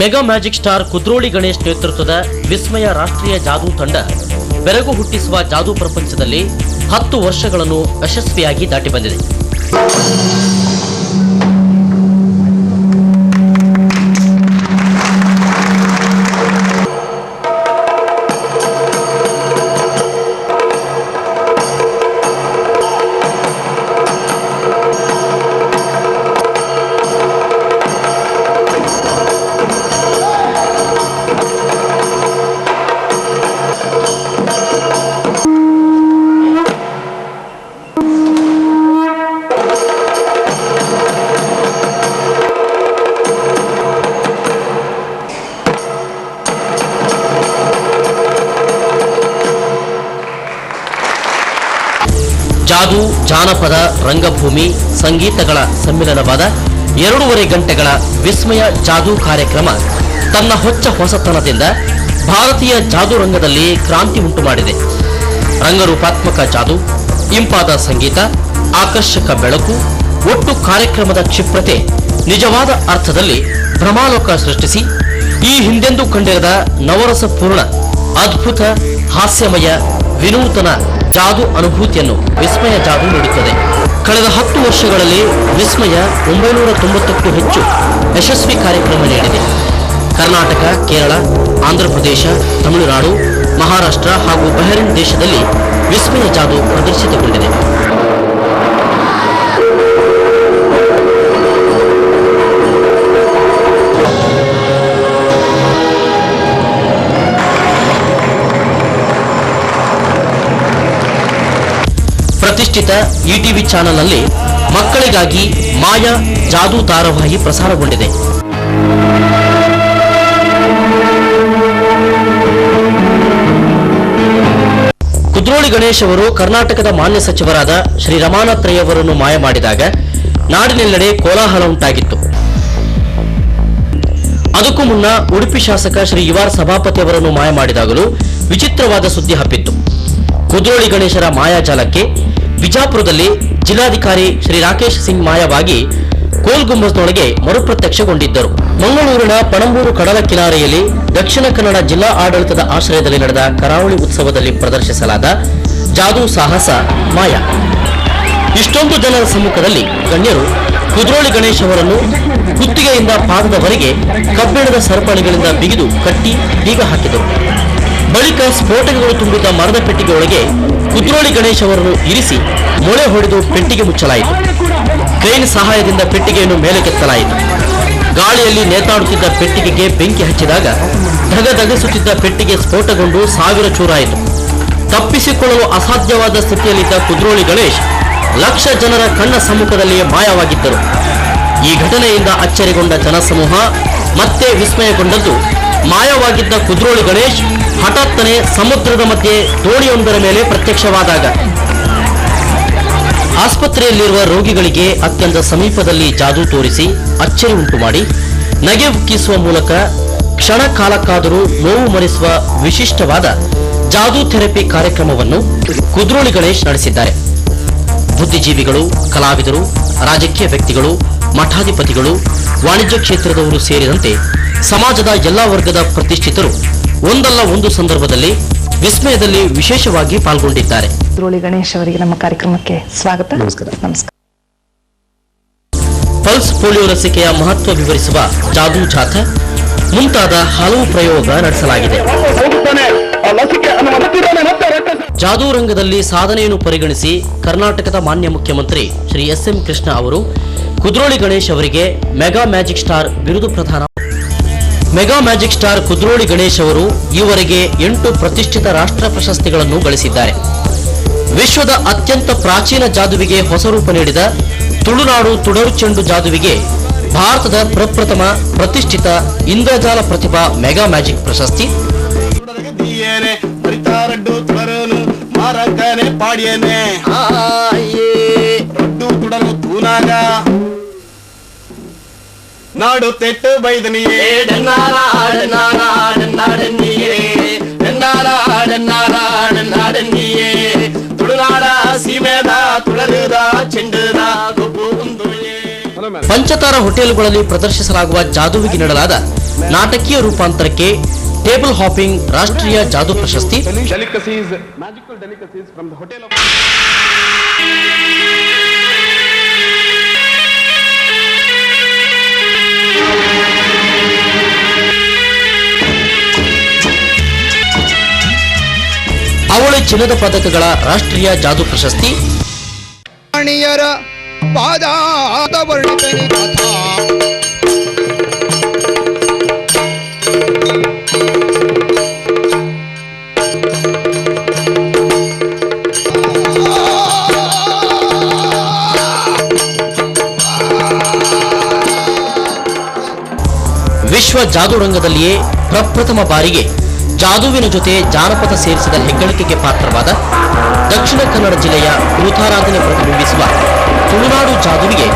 Mega magic star Kudroli Ganesh ನೇತೃತ್ವದ ವಿಸ್ಮಯ ರಾಷ್ಟ್ರೀಯ ಜಾದೂ ತಂಡ ಬೆರಗು ಹುಟ್ಟಿಸುವ ಜಾದೂ ಪ್ರಪಂಚದಲ್ಲಿ ಹತ್ತು ವರ್ಷಗಳನ್ನು ಯಶಸ್ವಿಯಾಗಿ ದಾಟಿ ಬಂದಿದೆ. ಜಾದೂ ಜಾನಪದ, ರಂಗಭೂಮಿ, ಸಂಗೀತಗಳ ಸಮ್ಮಿಲನವಾದ ಎರಡೂವರೆ ಗಂಟೆಗಳ ವಿಸ್ಮಯ ಜಾದೂ ಕಾರ್ಯಕ್ರಮ ತನ್ನ ಹೊಚ್ಚ ಹೊಸತನದಿಂದ ಭಾರತೀಯ ಜಾದು ರಂಗದಲ್ಲಿ ಕ್ರಾಂತಿ ಉಂಟು ಮಾಡಿದೆ ರಂಗರೂಪಾತ್ಮಕ ಜಾದು, ಇಂಪಾದ ಸಂಗೀತ, ಆಕರ್ಷಕ ಬೆಳಕು, ಒಟ್ಟು ಕಾರ್ಯಕ್ರಮದ ಕ್ಷಿಪ್ರತೆ ನಿಜವಾದ ಅರ್ಥದಲ್ಲಿ ಭ್ರಮಾಲೋಕ ಸೃಷ್ಟಿಸಿ ಈ ಹಿಂದೆಂದೂ ಕಂಡಿರದ ನವರಸಪೂರ್ಣ, ಅದ್ಭುತ, ಹಾಸ್ಯಮಯ, ವಿನೂತನ ಜಾದು ಅನುಭೂತಿಯನ್ನು ವಿಸ್ಮಯ ಜಾದು ನೀಡುತ್ತದೆ. ಕಳೆದ ಹತ್ತು ವರ್ಷಗಳಲ್ಲಿ ವಿಸ್ಮಯ ಒಂಬೈನೂರ ತೊಂಬತ್ತಕ್ಕೂ ಹೆಚ್ಚು ಯಶಸ್ವಿ ಕಾರ್ಯಕ್ರಮ ನೀಡಿದೆ. ಕರ್ನಾಟಕ, ಕೇರಳ, ಆಂಧ್ರಪ್ರದೇಶ, ತಮಿಳುನಾಡು, ಮಹಾರಾಷ್ಟ್ರ ಹಾಗೂ ಬಹರಿನ್ ದೇಶದಲ್ಲಿ ವಿಸ್ಮಯ ಜಾದು ಪ್ರದರ್ಶಿತಗೊಂಡಿದೆ. ಪ್ರತಿಷ್ಠಿತ ಇಟಿವಿ ಚಾನೆಲ್ನಲ್ಲಿ ಮಕ್ಕಳಿಗಾಗಿ ಮಾಯಾ ಜಾದೂ ಧಾರಾವಾಹಿ ಪ್ರಸಾರಗೊಂಡಿದೆ. ಕುದ್ರೋಳಿ ಗಣೇಶ್ ಅವರು ಕರ್ನಾಟಕದ ಮಾನ್ಯ ಸಚಿವರಾದ ಶ್ರೀ ರಮಾನಾಥ್ ಮಾಯ ಮಾಡಿದಾಗ ನಾಡಿನೆಲ್ಲೆಡೆ ಕೋಲಾಹಲ ಉಂಟಾಗಿತ್ತು. ಅದಕ್ಕೂ ಮುನ್ನ ಉಡುಪಿ ಶಾಸಕ ಶ್ರೀ ಯುವಾರ್ ಸಭಾಪತಿ ಅವರನ್ನು ಮಾಯ ಮಾಡಿದಾಗಲೂ ವಿಚಿತ್ರವಾದ ಸುದ್ದಿ ಹಬ್ಬಿತ್ತು. ಕುದ್ರೋಳಿ ಗಣೇಶರ ಮಾಯಾಜಾಲಕ್ಕೆ ಬಿಜಾಪುರದಲ್ಲಿ ಜಿಲ್ಲಾಧಿಕಾರಿ ಶ್ರೀ ರಾಕೇಶ್ ಸಿಂಗ್ ಮಾಯವಾಗಿ ಕೋಲ್ ಗುಂಬಸ್ನೊಳಗೆ ಮರುಪ್ರತ್ಯಕ್ಷಗೊಂಡಿದ್ದರು. ಮಂಗಳೂರಿನ ಪಣಂಬೂರು ಕಡಲ ಕಿನಾರೆಯಲ್ಲಿ ದಕ್ಷಿಣ ಕನ್ನಡ ಜಿಲ್ಲಾ ಆಡಳಿತದ ಆಶ್ರಯದಲ್ಲಿ ನಡೆದ ಕರಾವಳಿ ಉತ್ಸವದಲ್ಲಿ ಪ್ರದರ್ಶಿಸಲಾದ ಜಾದೂ ಸಾಹಸ ಮಾಯಾ. ಇಷ್ಟೊಂದು ಜನರ ಸಮ್ಮುಖದಲ್ಲಿ ಗಣ್ಯರು ಕುದ್ರೋಳಿ ಗಣೇಶ್ ಅವರನ್ನು ಕುತ್ತಿಗೆಯಿಂದ ಪಾದದವರೆಗೆ ಕಬ್ಬಿಣದ ಸರಪಣಿಗಳಿಂದ ಬಿಗಿದು ಕಟ್ಟಿ ಬೀಗ ಹಾಕಿದರು. ಬಳಿಕ ಸ್ಫೋಟಕಗಳು ತುಂಬಿದ್ದ ಮರದ ಪೆಟ್ಟಿಗೆ ಒಳಗೆ ಕುದ್ರೋಳಿ ಗಣೇಶ್ ಅವರನ್ನು ಇರಿಸಿ ಮೊಳೆ ಹೊಡೆದು ಪೆಟ್ಟಿಗೆ ಮುಚ್ಚಲಾಯಿತು. ಕ್ರೇನ್ ಸಹಾಯದಿಂದ ಪೆಟ್ಟಿಗೆಯನ್ನು ಮೇಲಕ್ಕೆತ್ತಲಾಯಿತು. ಗಾಳಿಯಲ್ಲಿ ನೇತಾಡುತ್ತಿದ್ದ ಪೆಟ್ಟಿಗೆಗೆ ಬೆಂಕಿ ಹಚ್ಚಿದಾಗ ಧಗಧಗಿಸುತ್ತಿದ್ದ ಪೆಟ್ಟಿಗೆ ಸ್ಫೋಟಗೊಂಡು ಸಾವಿರ ಚೂರಾಯಿತು. ತಪ್ಪಿಸಿಕೊಳ್ಳಲು ಅಸಾಧ್ಯವಾದ ಸ್ಥಿತಿಯಲ್ಲಿದ್ದ ಕುದ್ರೋಳಿ ಗಣೇಶ್ ಲಕ್ಷ ಜನರ ಕಣ್ಣ ಸಮ್ಮುಖದಲ್ಲಿಯೇ ಮಾಯವಾಗಿದ್ದರು. ಈ ಘಟನೆಯಿಂದ ಅಚ್ಚರಿಗೊಂಡ ಜನಸಮೂಹ ಮತ್ತೆ ವಿಸ್ಮಯಗೊಂಡದ್ದು ಮಾಯವಾಗಿದ್ದ ಕುದ್ರೋಳಿ ಗಣೇಶ್ ಹಠಾತ್ತನೆ ಸಮುದ್ರದ ಮಧ್ಯೆ ದೋಣಿಯೊಂದರ ಮೇಲೆ ಪ್ರತ್ಯಕ್ಷವಾದಾಗ ಆಸ್ಪತ್ರೆಯಲ್ಲಿರುವ ರೋಗಿಗಳಿಗೆ ಅತ್ಯಂತ ಸಮೀಪದಲ್ಲಿ ಜಾದೂ ತೋರಿಸಿ ಅಚ್ಚರಿ ಉಂಟು ಮಾಡಿ ನಗೆ ಉಕ್ಕಿಸುವ ಮೂಲಕ ಕ್ಷಣ ಕಾಲಕ್ಕಾದರೂ ನೋವು ಮರೆಸುವ ವಿಶಿಷ್ಟವಾದ ಜಾದೂ ಥೆರಪಿ ಕಾರ್ಯಕ್ರಮವನ್ನು ಕುದ್ರೋಳಿ ಗಣೇಶ್ ನಡೆಸಿದ್ದಾರೆ. ಬುದ್ಧಿಜೀವಿಗಳು, ಕಲಾವಿದರು, ರಾಜಕೀಯ ವ್ಯಕ್ತಿಗಳು, ಮಠಾಧಿಪತಿಗಳು, ವಾಣಿಜ್ಯ ಕ್ಷೇತ್ರದವರು ಸೇರಿದಂತೆ ಸಮಾಜದ ಎಲ್ಲಾ ವರ್ಗದ ಪ್ರತಿಷ್ಠಿತರು ಒಂದಲ್ಲ ಒಂದು ಸಂದರ್ಭದಲ್ಲಿ ವಿಸ್ಮಯದಲ್ಲಿ ವಿಶೇಷವಾಗಿ ಪಾಲ್ಗೊಂಡಿದ್ದಾರೆ. ಗಣೇಶ್ ಅವರಿಗೆ ನಮ್ಮ ಕಾರ್ಯಕ್ರಮಕ್ಕೆ ಸ್ವಾಗತ. ನಮಸ್ಕಾರ. ನಮಸ್ಕಾರ. ಪಲ್ಸ್ ಪೋಲಿಯೋ ಲಸಿಕೆಯ ಮಹತ್ವ ವಿವರಿಸುವ ಜಾದೂ ಜಾಥ ಮುಂತಾದ ಹಲವು ಪ್ರಯೋಗ ನಡೆಸಲಾಗಿದೆ. ಜಾದೂ ರಂಗದಲ್ಲಿ ಸಾಧನೆಯನ್ನು ಪರಿಗಣಿಸಿ ಕರ್ನಾಟಕದ ಮಾನ್ಯ ಮುಖ್ಯಮಂತ್ರಿ ಶ್ರೀ ಎಸ್ ಎಂ ಕೃಷ್ಣ ಅವರು ಕುದ್ರೋಳಿ ಗಣೇಶ್ ಅವರಿಗೆ ಮೆಗಾ ಮ್ಯಾಜಿಕ್ ಸ್ಟಾರ್ ಬಿರುದು ಪ್ರದಾನ mega magic star Kudroli Ganesh ಅವರು ಈವರೆಗೆ ಎಂಟು ಪ್ರತಿಷ್ಠಿತ ರಾಷ್ಟ್ರ ಪ್ರಶಸ್ತಿಗಳನ್ನು ಗಳಿಸಿದ್ದಾರೆ. ವಿಶ್ವದ ಅತ್ಯಂತ ಪ್ರಾಚೀನ ಜಾದುವಿಗೆ ಹೊಸ ರೂಪ ನೀಡಿದ ತುಳುನಾಡು ತುಡರು ಚೆಂಡು ಜಾದುವಿಗೆ ಭಾರತದ ಪ್ರಪ್ರಥಮ ಪ್ರತಿಷ್ಠಿತ ಇಂದ್ರಜಾಲ ಪ್ರತಿಭಾ ಮೆಗಾ ಮ್ಯಾಜಿಕ್ ಪ್ರಶಸ್ತಿ. ನಾಡು நாடு தெட்டு பைதனியே நாடன்னியே துடுநாடா சீமேதா துளருதா செண்டுதா ಪಂಚತಾರ ಹೋಟೆಲ್ಗಳಲ್ಲಿ ಪ್ರದರ್ಶಿಸಲಾಗುವ ಜಾದುವಿಗೆ ನೀಡಲಾದ ನಾಟಕೀಯ ರೂಪಾಂತರಕ್ಕೆ ಟೇಬಲ್ ಹಾಪಿಂಗ್ ರಾಷ್ಟ್ರೀಯ ಜಾದು ಪ್ರಶಸ್ತಿ. Delicacies magical delicacies from the hotel ಚಿನ್ನದ ಪದಕಗಳ ರಾಷ್ಟ್ರೀಯ ಜಾದು ಪ್ರಶಸ್ತಿ. ವಿಶ್ವ ಜಾದು ರಂಗದಲ್ಲಿಯೇ ಪ್ರಪ್ರಥಮ ಬಾರಿಗೆ ಜಾದುವಿನ ಜೊತೆ ಜಾನಪದ ಸೇರಿಸಿದ ಹೆಗ್ಗಳಿಕೆಗೆ ಪಾತ್ರವಾದ ದಕ್ಷಿಣ ಕನ್ನಡ ಜಿಲ್ಲೆಯ ಭೂತಾರಾಧನೆ ಪ್ರತಿಬಿಂಬಿಸುವ ತುಳುನಾಡು ಜಾದುವಿಗೆ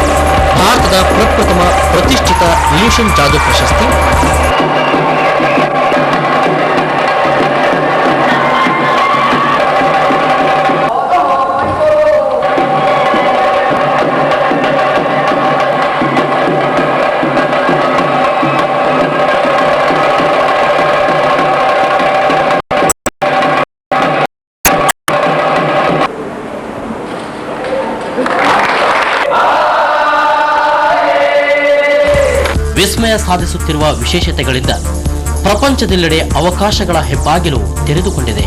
ಭಾರತದ ಪ್ರಪ್ರಥಮ ಪ್ರತಿಷ್ಠಿತ ಇಲ್ಯೂಷನ್ ಜಾದು ಪ್ರಶಸ್ತಿ. ವಿಸ್ಮಯ ಸಾಧಿಸುತ್ತಿರುವ ವಿಶೇಷತೆಗಳಿಂದ ಪ್ರಪಂಚದೆಲ್ಲೆಡೆ ಅವಕಾಶಗಳ ಹೆಬ್ಬಾಗಿಲು ತೆರೆದುಕೊಂಡಿದೆ.